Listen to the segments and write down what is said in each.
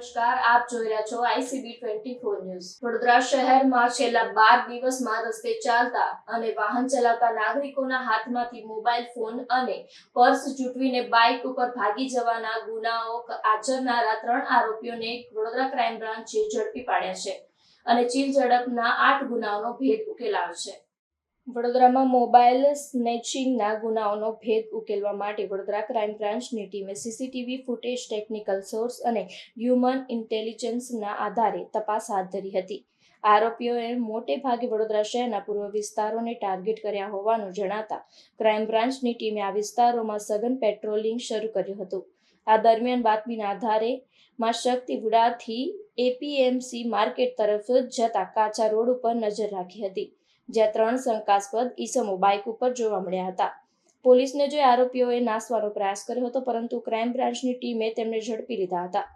નમસ્કાર, આપ જોઈ રહ્યા છો ICB twenty four news Vadodara શહેરમાં છેલ્લા બાર દિવસમાં રસ્તે ચાલતા અને વાહન ચલાવતા નાગરિકોના હાથમાંથી મોબાઈલ, ફોન અને પર્સ જૂટવીને બાઇક ઉપર ભાગી જવાના ગુનાઓ આચરનારા ત્રણ આરોપીઓને વડોદરા ક્રાઇમ બ્રાન્ચે ઝડપી પાડ્યા છે અને ચીલ ઝડપના આઠ ગુનાઓનો ભેદ ઉકેલાયો છે. વડોદરામાં મોબાઈલ સ્નેચિંગના ગુનાઓનો ભેદ ઉકેલવા માટે વડોદરા ક્રાઇમ બ્રાન્ચની ટીમે સીસીટીવી ફૂટેજ, ટેકનિકલ સોર્સ અને હ્યુમન ઇન્ટેલિજન્સના આધારે તપાસ હાથ ધરી હતી. આરોપીઓએ મોટે ભાગે વડોદરા શહેરના પૂર્વ વિસ્તારોને ટાર્ગેટ કર્યા હોવાનું જણાતા ક્રાઇમ બ્રાન્ચની ટીમે આ વિસ્તારોમાં સઘન પેટ્રોલિંગ શરૂ કર્યું હતું. આ દરમિયાન બાતમીના આધારે માં શક્તિપુરાથી એપીએમસી માર્કેટ તરફ જતા કાચા રોડ ઉપર નજર રાખી હતી. જ્યાં ત્રણ શંકાસ્પદ ઈસમો બાઇક ઉપર જોવા મળ્યા હતા. પોલીસને જોઈ આરોપીઓએ નાસવાનો પ્રયાસ કર્યો હતો, પરંતુ ક્રાઇમ બ્રાન્ચની ટીમે તેમને ઝડપી લીધા હતા.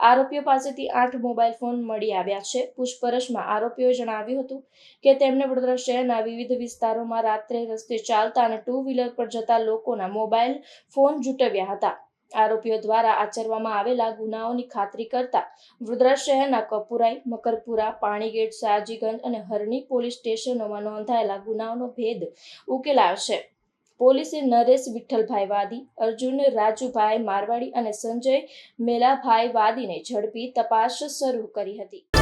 આરોપીઓ પાસેથી આઠ મોબાઈલ ફોન મળી આવ્યા છે. પૂછપરછમાં આરોપીઓએ જણાવ્યું હતું કે તેમણે વડોદરા શહેરના વિવિધ વિસ્તારોમાં રાત્રે રસ્તે ચાલતા અને ટુ વ્હીલર પર જતા લોકોના મોબાઈલ ફોન જૂટવ્યા હતા. આરોપીઓ દ્વારા આચરવામાં આવેલા ગુનાઓની ખાતરી કરતા વડોદરા શહેરના કપુરાઈ, મકરપુરા, પાણીગેટ, સાજીગંજ અને હરણી પોલીસ સ્ટેશનોમાં નોંધાયેલા ગુનાઓનો ભેદ ઉકેલાયો છે પોલીસે નરેશ વિઠ્ઠલભાઈ વાદી, અર્જુન રાજુભાઈ મારવાડી અને સંજય મેલાભાઈ વાદીને ઝડપી તપાસ શરૂ કરી હતી.